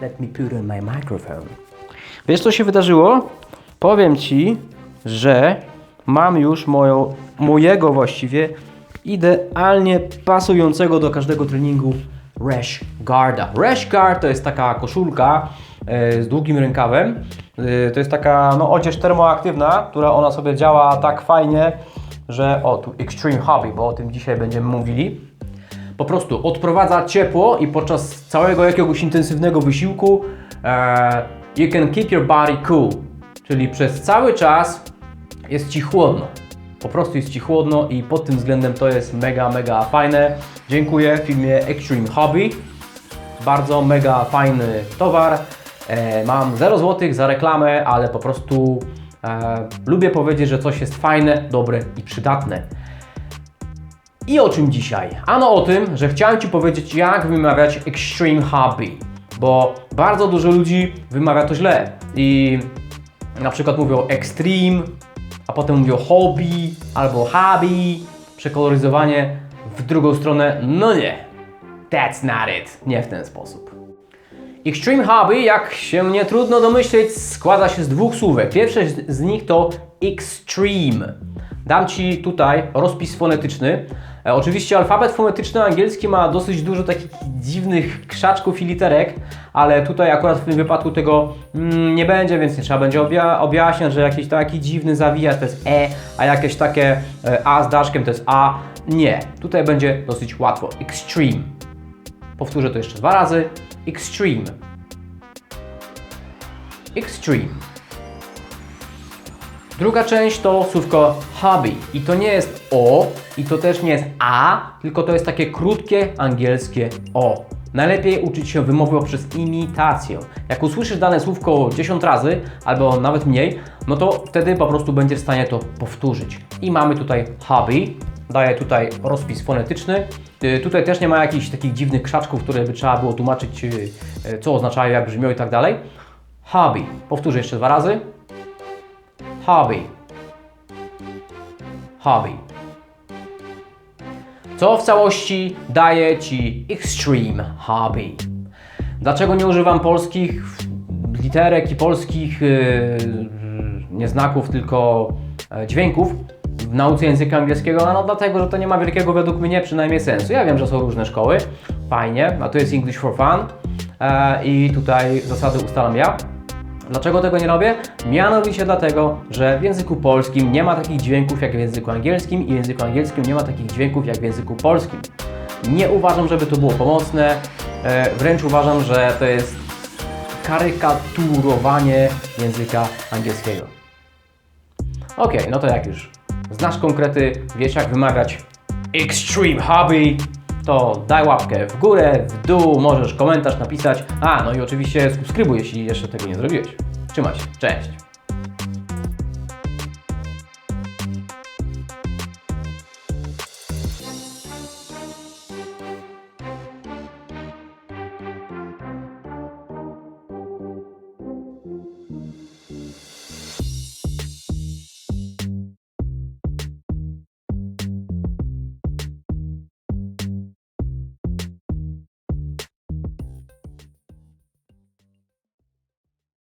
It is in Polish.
Let me put on my microphone. Wiesz co się wydarzyło? Powiem Ci, że mam już moją, mojego właściwie idealnie pasującego do każdego treningu Rash Guarda. Rash Guard to jest taka koszulka e, z długim rękawem. E, to jest taka no, odzież termoaktywna, która ona sobie działa tak fajnie, że o tu Extreme Hobby, bo o tym dzisiaj będziemy mówili po prostu odprowadza ciepło i podczas całego jakiegoś intensywnego wysiłku e, you can keep your body cool, czyli przez cały czas jest Ci chłodno. Po prostu jest Ci chłodno i pod tym względem to jest mega, mega fajne. Dziękuję firmie Extreme Hobby. Bardzo mega fajny towar. E, mam 0 zł za reklamę, ale po prostu e, lubię powiedzieć, że coś jest fajne, dobre i przydatne. I o czym dzisiaj? Ano o tym, że chciałem Ci powiedzieć, jak wymawiać Extreme Hobby, bo bardzo dużo ludzi wymawia to źle i na przykład mówią Extreme, a potem mówią Hobby albo Hobby, przekoloryzowanie w drugą stronę. No nie, that's not it, nie w ten sposób. Extreme Hobby, jak się nie trudno domyśleć, składa się z dwóch słówek. Pierwsze z z nich to extreme. Dam Ci tutaj rozpis fonetyczny. E, oczywiście alfabet fonetyczny angielski ma dosyć dużo takich dziwnych krzaczków i literek, ale tutaj akurat w tym wypadku tego mm, nie będzie, więc nie trzeba będzie obja objaśniać, że jakiś taki dziwny zawijać to jest E, a jakieś takie e, A z daszkiem to jest A. Nie, tutaj będzie dosyć łatwo. Extreme. Powtórzę to jeszcze dwa razy. Extreme. Extreme. Druga część to słówko hobby. I to nie jest O, i to też nie jest A, tylko to jest takie krótkie angielskie O. Najlepiej uczyć się wymowy poprzez imitację. Jak usłyszysz dane słówko 10 razy, albo nawet mniej, no to wtedy po prostu będziesz w stanie to powtórzyć. I mamy tutaj hobby. Daję tutaj rozpis fonetyczny. Y, Tutaj też nie ma jakichś takich dziwnych krzaczków, które by trzeba było tłumaczyć, y, y, co oznaczają, jak brzmią i tak dalej. Hobby. Powtórzę jeszcze dwa razy. Hobby. Hobby. Co w całości daje Ci Extreme Hobby. Dlaczego nie używam polskich literek i polskich yy, nie znaków, tylko e, dźwięków w nauce języka angielskiego? No dlatego, że to nie ma wielkiego według mnie przynajmniej sensu. Ja wiem, że są różne szkoły, fajnie, a to jest English for Fun e, i tutaj zasady ustalam ja. Dlaczego tego nie robię? Mianowicie dlatego, że w języku polskim nie ma takich dźwięków jak w języku angielskim i w języku angielskim nie ma takich dźwięków jak w języku polskim. Nie uważam, żeby to było pomocne, e, wręcz uważam, że to jest karykaturowanie języka angielskiego. Ok, no to jak już znasz konkrety, wiesz jak wymawiać Extreme Hobby, to daj łapkę w górę, w dół, możesz komentarz napisać. A, no i oczywiście subskrybuj, jeśli jeszcze tego nie zrobiłeś. Trzymaj się, cześć!